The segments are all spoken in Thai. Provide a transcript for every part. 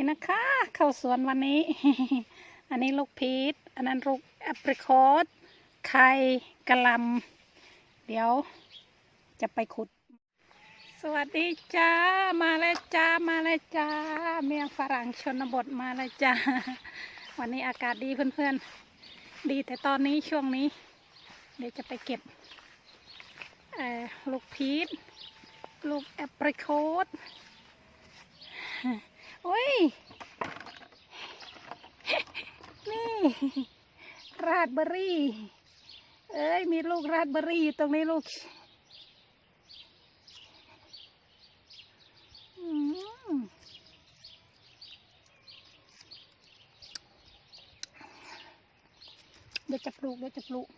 นี่นะคะเข้าสวนวันนี้ อันนี้ลูกพีชอันนั้นลูกแอปริคอตไข่กะลำเดี๋ยวจะไปขุด สวัสดีจ้ามาแล้วจ้ามาแล้วจ้า เมียงฝรั่งชนบทมาแล้วจ้าวันนี้อากาศดีเพื่อนๆ ดีแต่ตอนนี้ช่วงนี้ เดี๋ยวจะไปเก็บลูกพีชลูกแอปริคอต อ้ย นี่ ราดเบอร์รี่ เอ้ย มีลูกราดเบอร์รี่อยู่ตรงนี้ลูกเดี๋ยวจะปลูกเดี๋ยวจะปลูก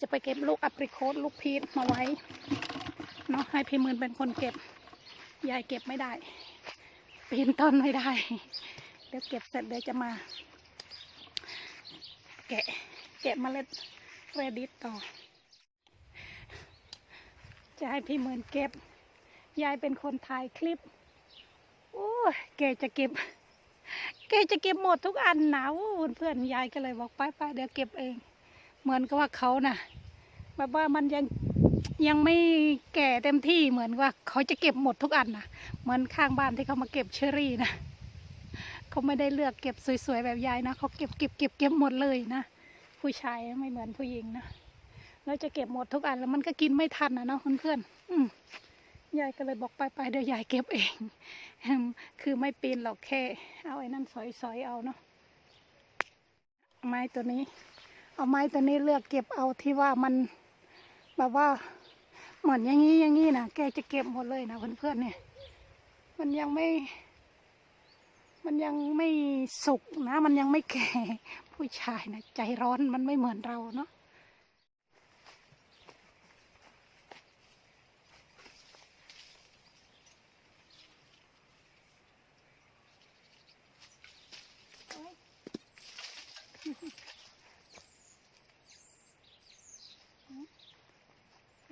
จะไปเก็บลูกแอปริโคตลูกพีชมาไว้ เนาะให้พี่หมืนเป็นคนเก็บ ยายเก็บไม่ได้ ปีนต้นไม่ได้ เดี๋ยวเก็บเสร็จเดี๋ยวจะมา แกะแกะเมล็ดเรดิตต่อ จะให้พี่หมืนเก็บ ยายเป็นคนถ่ายคลิปโอ้แกจะเก็บ แกจะเก็บหมดทุกอันหนะโอ้เพื่อนยายก็เลยบอกไปไปเดี๋ยวเก็บเอง เหมือนกับว่าเขาน่ะแบบว่ามันยัง ยังไม่แก่เต็มที่เหมือนว่าเขาจะเก็บหมดทุกอันนะเหมือนข้างบ้านที่เขามาเก็บเชอรี่นะเขาไม่ได้เลือกเก็บสวยๆแบบยายนะเขาเก็บเก็บเก็บเก็บหมดเลยนะผู้ชายไม่เหมือนผู้หญิงนะแล้วจะเก็บหมดทุกอันแล้วมันก็กินไม่ทันนะเนาะเพื่อนๆอืมยายก็เลยบอกไปไปๆเดี๋ยวยายเก็บเอง คือไม่ปีนหรอกแค่ เอาไอ้นั่นสอยๆเอาเนาะไม้ตัวนี้ เอาไม้ตัวนี้เลือกเก็บเอาที่ว่ามันแบบว่า หมือนอย่างนี้อย่างนี้นะแกจะเก็บหมดเลยนะเพื่อนๆเนี่ย มันยังไม่ มันยังไม่สุกนะ มันยังไม่แก่ ผู้ชายนะใจร้อนมันไม่เหมือนเราเนาะ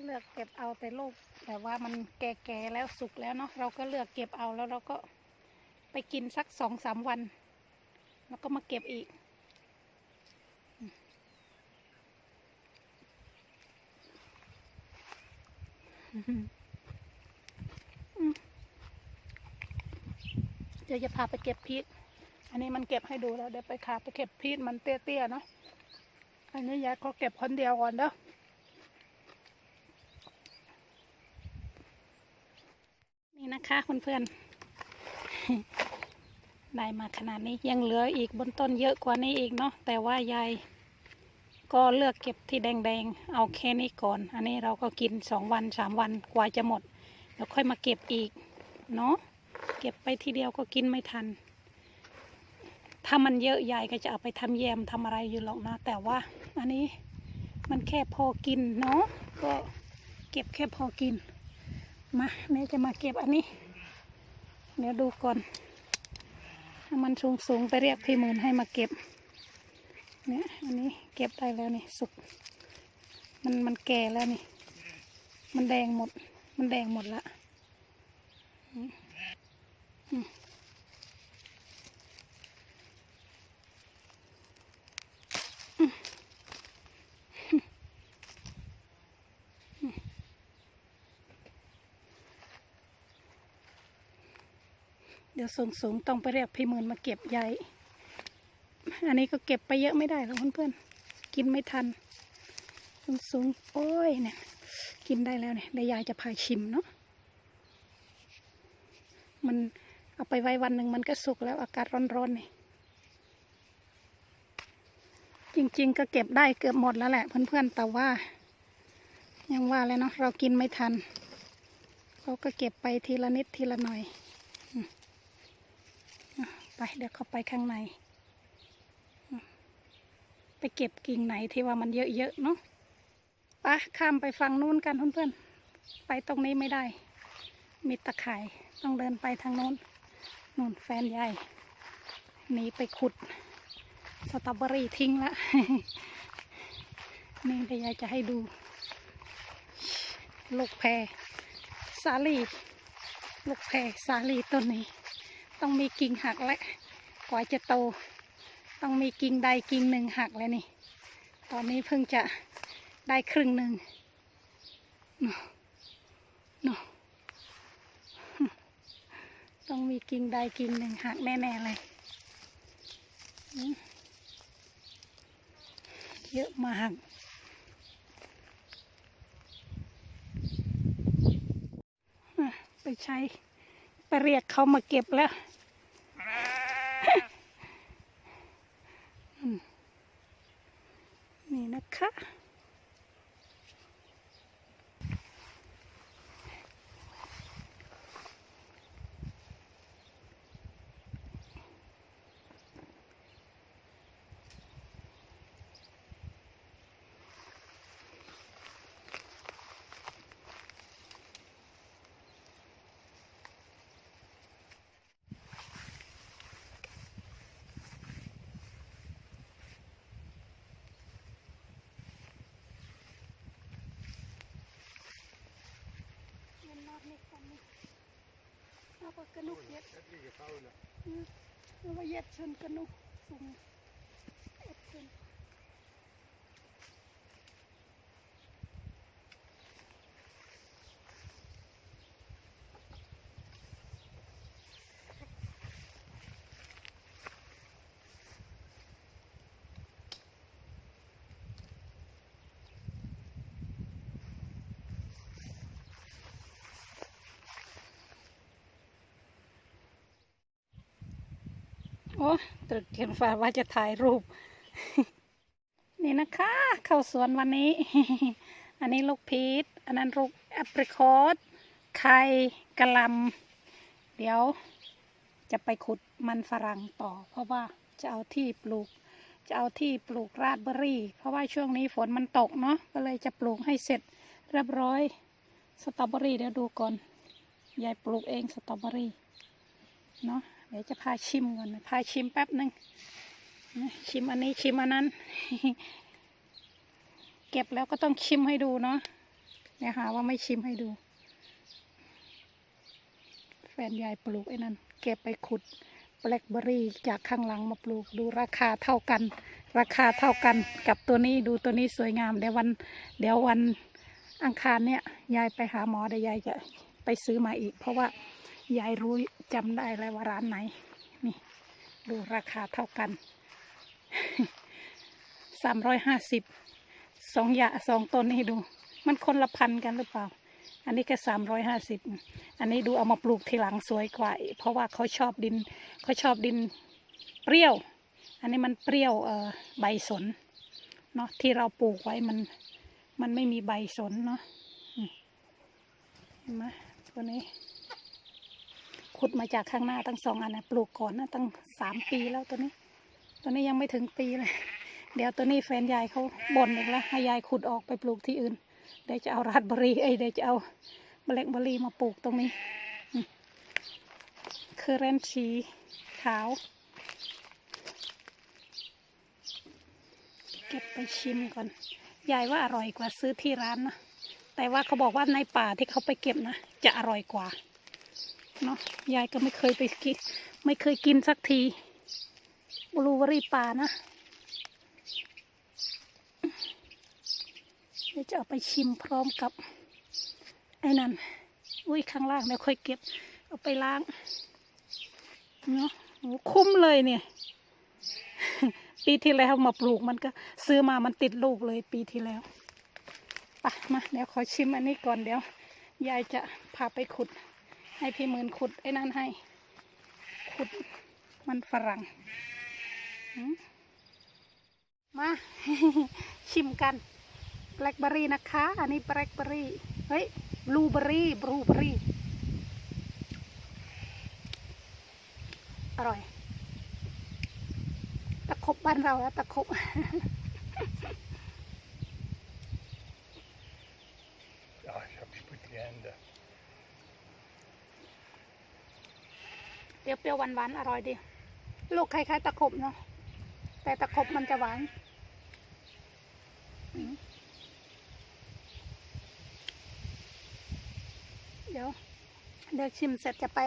เลือกเก็บเอาแต่ลูกแต่ว่ามันแก่ๆแล้วสุกแล้วเนาะเราก็เลือกเก็บเอาแล้วเราก็ไปกินสักสองสามวัน แล้วก็มาเก็บอีก เดี๋ยวจะพาไปเก็บพริกอันนี้มันเก็บให้ดูแล้วเดี๋ยวไปขาไปเก็บพริกมันเตี้ยๆเนาะอันนี้ยายก็เก็บคนเดียวก่อนเด้อ นี่นะคะเพื่อนๆได้มาขนาดนี้ยังเหลืออีกบนต้นเยอะกว่านี้อีกเนาะแต่ว่ายายก็เลือกเก็บที่แดงๆ เอาแค่นี้ก่อน อันนี้เราก็กินสองวันสามวันกว่าจะหมด แล้วค่อยมาเก็บอีก เนาะเก็บไปทีเดียวก็กินไม่ทัน ถ้ามันเยอะยายก็จะเอาไปทำแยมทำอะไรอยู่หรอกนะ แต่ว่า อันนี้มันแค่พอกินเนาะก็เก็บแค่พอกิน มาแม่จะมาเก็บอันนี้ เดี๋ยวดูก่อนถ้ามันสูงสูงไปเรียกพี่หมื่นให้มาเก็บ เนี่ยอันนี้เก็บได้แล้วนี่สุก มันมันแก่แล้วนี่ มันแดงหมด มันแดงหมดละอืม ดี๋ยวสูงสูงๆต้องไปเรียกพี่หมื่นมาเก็บใหญ่ อันนี้ก็เก็บไปเยอะไม่ได้หรอกเพื่อนๆ กินไม่ทัน สูงสูงโอ้ยเนี่ย กินได้แล้วเนี่ยเดี๋ยวยายจะพาชิมเนาะ มันเอาไปไว้วันหนึ่งมันก็สุกแล้วอากาศร้อนๆนี่จริงๆ ก็เก็บได้เกือบหมดแล้วแหละเพื่อนๆ แต่ว่า ยังว่าเลยเนาะเรากินไม่ทัน เราก็เก็บไปทีละนิดทีละหน่อย ไปเดี๋ยวเข้าไปข้างใน ไปเก็บกิ่งไหนที่ว่ามันเยอะๆเนาะปะข้ามไปฝั่งนู้นกันเพื่อนๆ ไปตรงนี้ไม่ได้ มีตะข่ายต้องเดินไปทางโน้นนู่นแฟนใหญ่หนีไปขุดสตรอเบอรี่ทิ้งละนี่เดี๋ยวยายจะให้ดู ลูกแพรสาลี ลูกแพรสาลีต้นนี้ ต้องมีกิ่งหักและกว่าจะโต ต้องมีกิ่งใดกิ่งหนึ่งหักแล้วนี่ ตอนนี้เพิ่งจะได้ครึ่งหนึ่งเนาะเนาะต้องมีกิ่งใดกิ่งหนึ่งหักแน่ๆเลย เยอะมากไปใช้ไปเรียกเขามาเก็บแล้ว อืม นี่นะคะ มันนอดในกันนี่เอาปา กระนุกเย็ด Het liggen vouwen. เอาว่าเย็ดชนกระนุกสูง โอ้ตรึกเขียนฟ้าว่าจะถ่ายรูป นี่นะคะ เข้าสวนวันนี้ อันนี้ลูกพีชอันนั้นลูกแอปริคอตไข่กะลำเดี๋ยวจะไปขุดมันฝรั่งต่อ เพราะว่าจะเอาที่ปลูก จะเอาที่ปลูกราสเบอร์รี่ เพราะว่าช่วงนี้ฝนมันตกเนาะก็เลยจะปลูกให้เสร็จเรียบร้อยสตรอเบอรี่เดี๋ยวดูก่อนยายปลูกเองสตรอเบอรี่เนาะ เดี๋ยวจะพาชิมก่อนนะพาชิมแป๊บหนึ่งชิมอันนี้ชิมอันนั้น เก็บแล้วก็ต้องชิมให้ดูเนาะเดี๋ยวหาว่าไม่ชิมให้ดู แฟนยายปลูกไอ้นั่นเก็บไปขุดแบล็คเบอร์รี่จากข้างหลังมาปลูกดูราคาเท่ากัน ราคาเท่ากันกับตัวนี้ดูตัวนี้สวยงามเดี๋ยววัน เดี๋ยววันอังคารเนี่ยยายไปหาหมอเดี๋ยวยายจะไปซื้อมาอีก เพราะว่า ยายรู้จำได้เลยว่าร้านไหน นี่ ดูราคาเท่ากันสามร้อยห้าสิบสองยาสองต้นนี่ดู มันคนละพันกันหรือเปล่า อันนี้ก็สามร้อยห้าสิบอันนี้ดูเอามาปลูกทีหลังสวยกว่าเพราะว่าเขาชอบดินเขาชอบดินเปรี้ยว อันนี้มันเปรี้ยวเอ่อใบสนเนาะที่เราปลูกไว้มันมันไม่มีใบสนเนาะเห็นไหมตัวนี้ ขุดมาจากข้างหน้าตั้งสองอันนะปลูกก่อนนะตั้งสามปีแล้วตัวนี้ ตัวนี้ยังไม่ถึงปีเลย เดี๋ยวตัวนี้แฟนยายเขาบ่นอีกแล้วให้ยายขุดออกไปปลูกที่อื่น เดี๋ยวจะเอาราสเบรีเอ้ยเดี๋ยวจะเอาเมล็ดบรีมาปลูกตรงนี้คือเรนชีขาว เก็บไปชิมก่อน ยายว่าอร่อยกว่าซื้อที่ร้านนะ แต่ว่าเขาบอกว่าในป่าที่เขาไปเก็บนะ จะอร่อยกว่า เนาะยายก็ไม่เคยไปกินไม่เคยกินสักทีบลูเบอรี่ป่านะเดี๋ยวจะเอาไปชิมพร้อมกับไอ้นั่นอุ้ยข้างล่างเดี๋ยวค่อยเก็บ เอาไปล้างเนาะโอ้คุ้มเลยเนี่ย ปีที่แล้วมาปลูกมันก็ซื้อมามันติดลูกเลยปีที่แล้วไปะมาเดี๋ยวขอชิมอันนี้ก่อนเดี๋ยวยายจะพาไปขุด ให้พี่หมื่นขุดไอ้นั่นให้ ขุดมันฝรั่งหืมมา ชิมกันแบล็คเบอรี่นะคะ อันนี้แบล็คเบอรี่ เฮ้ยบลูเบอรี่บลูเบอรี่ อร่อย ตะคบบ้านเราแล้วตะคบ Ja, ich hab die mit die Hände. เปรี้ยวๆหวานๆอร่อยดี ลูกคล้ายๆตะขบเนาะแต่ตะขบมันจะหวานอืมเดี๋ยวเดี๋ยวชิมเสร็จจะไป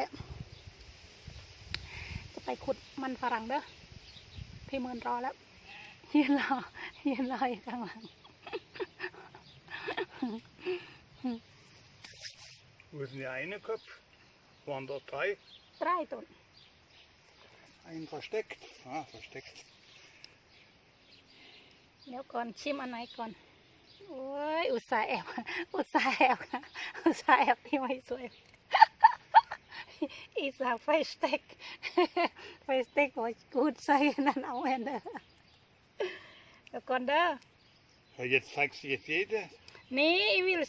จะไปขุดมันฝรั่งเด้อพี่เมินรอแล้วยืนรอยืนรออยู่ข้างหลัง Wo ist denn der eine Kopf? Waren da drei? ใต้ต้น Ein versteckt. Ah, versteckt. เดี๋ยวก่อนชิมอันไหนก่อน โอ้ย อุตส่าห์แอบ อุตส่าห์แอบนะอุตส่าห์แอบที่ไม่สวย อีสาวไฟสเต็กไฟสเต็กโอ้ยกูดใส่นั่นเอาแอนเด้อเดี๋ยวก่อนเด้อ Ja, jetzt zeigst du jetzt jede. นี่วิล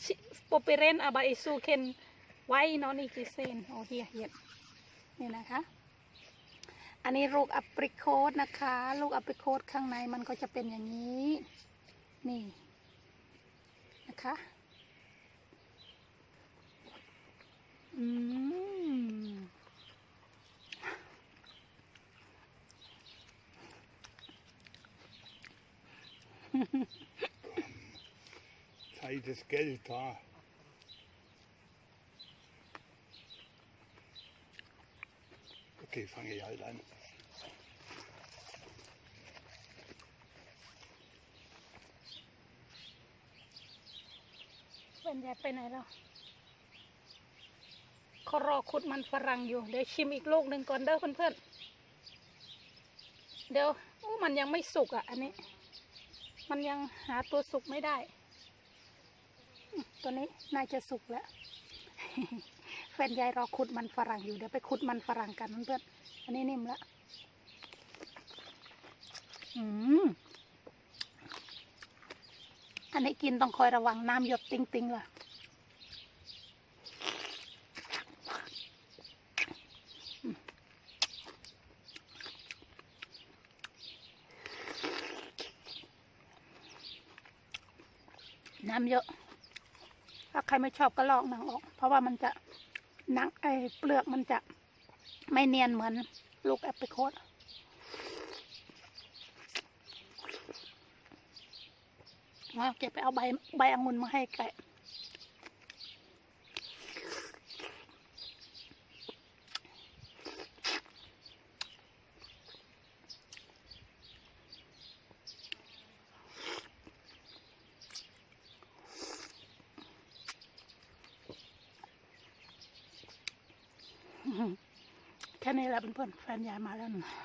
โปเปเรนอาบาอิซูเค นไว้นอนอีกิเซนโอเฮียเฮียนี่นะคะ อันนี้ลูกอัปริโคตนะคะ ลูกอัปริโคตข้างในมันก็จะเป็นอย่างนี้ นี่นะคะ อืม Zeit ist Geld da. Okay, fange ich halt an. เป็นยายไปไหนแล้วเขารอขุดมันฝรั่งอยู่ เดี๋ยวชิมอีกลูกหนึ่งก่อนเด้อเพื่อนๆ เดี๋ยวอู้มันยังไม่สุกอะ อันนี้ มันยังหาตัวสุกไม่ได้ ตัวนี้น่าจะสุกแล้ว แฟนยายรอขุดมันฝรั่งอยู่เดี๋ยวไปขุดมันฝรั่งกันเพื่อนอันนี้นิ่มล้วอืมอันนี้กินต้องคอยระวังน้ำหยดติงๆล่ะน้ำเยอะ ถ้าใครไม่ชอบก็ลอกหนังออก เพราะว่ามันจะ หนังไอ้เปลือกมันจะไม่เนียนเหมือนลูกแอปเปิลโคดว่าเก็บไปเอาใบใบองุ่นมาให้ไก่แค่ นี้แหละเพื่อนๆแฟนยายมาแล้วนะ